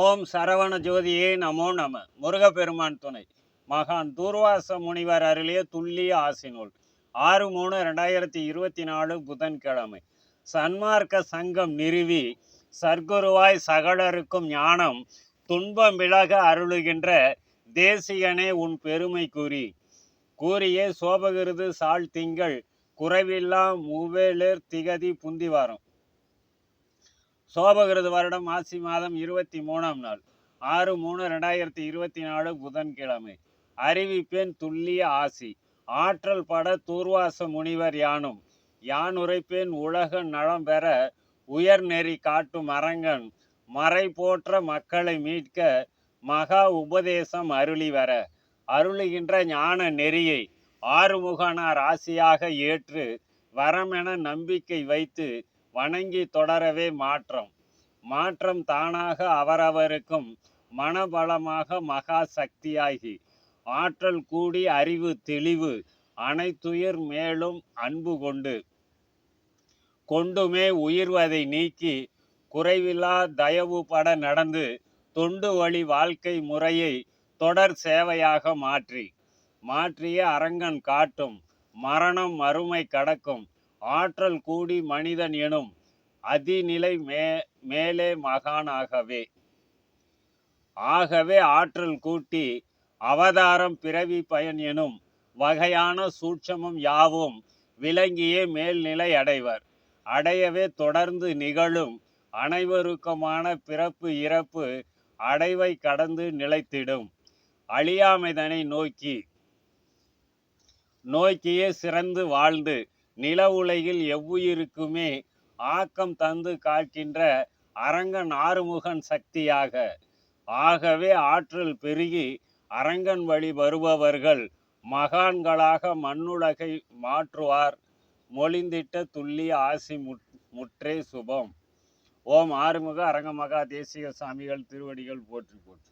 ஓம் சரவண ஜோதியே நமோ நம. முருகப்பெருமான் துணை. மகான் தூர்வாச முனிவர் அருளிய துல்லிய ஆசினூல் ஆறு மூணு ரெண்டாயிரத்தி இருபத்தி நாலு புதன்கிழமை. சன்மார்க்க சங்கம் நிறுவி சர்க்குருவாய் சகலருக்கும் ஞானம் துன்பம் விலக அருளுகின்ற தேசியனே உன் பெருமை கூறி. கூறியே சோபகிருது சால் திங்கள் குறைவில்லா மூவேலேர் திகதி புந்திவாரம் சோபகிருது வருடம் ஆசி மாதம் இருபத்தி மூணாம் நாள். ஆறு மூணு ரெண்டாயிரத்தி இருபத்தி நாலு புதன்கிழமை. அறிவிப்பேன் துல்லிய ஆசி. ஆற்றல் பட தூர்வாச முனிவர் யானும். யான் உரைப்பேன் உலக நலம் பெற உயர் நெறி காட்டும் அரங்கன். மறை போற்ற மக்களை மீட்க மகா உபதேசம் அருளி வர. அருளுகின்ற ஞான நெறியை ஆறுமுகனார் ஆசியாக ஏற்று வரமென நம்பிக்கை வைத்து வணங்கி தொடரவே மாற்றம். மாற்றம் தானாக அவரவருக்கும் மனபலமாக மகா சக்தியாகி ஆற்றல் கூடி அறிவு தெளிவு அனைத்துயிர் மேலும் அன்பு கொண்டு கொண்டுமே உயிர்வதை நீக்கி குறைவில்லா தயவு பட நடந்து தொண்டு வழி வாழ்க்கை முறையை தொடர் சேவையாக மாற்றி மாற்றிய அரங்கன் காட்டும் மரணம் மறுமை கடக்கும் ஆற்றல் கூடி மனிதன் எனும் அதிநிலை மே மேலே மகானாகவே. ஆகவே ஆற்றல் கூட்டி அவதாரம் பிறவி பயன் எனும் வகையான சூட்சமும் யாவும் விளங்கியே மேல்நிலை அடைவர். அடையவே தொடர்ந்து நிகழும் அனைவருக்குமான பிறப்பு இறப்பு அடைவை கடந்து நிலைத்திடும். அழியாமைதனை நோக்கி நோக்கியே சிறந்து வாழ்ந்து நில உலகில் எவ்வுயிருக்குமே ஆக்கம் தந்து காக்கின்ற அரங்கன் ஆறுமுகன் சக்தியாக. ஆகவே ஆற்றல் பெருகி அரங்கன் வழி வருபவர்கள் மகான்களாக மண்ணுலகை மாற்றுவார். மொழிந்திட்ட துல்லிய ஆசி முற்றே சுபம். ஓம் ஆறுமுக அரங்கமகா தேசிய சாமிகள் திருவடிகள் போற்றி போற்றி.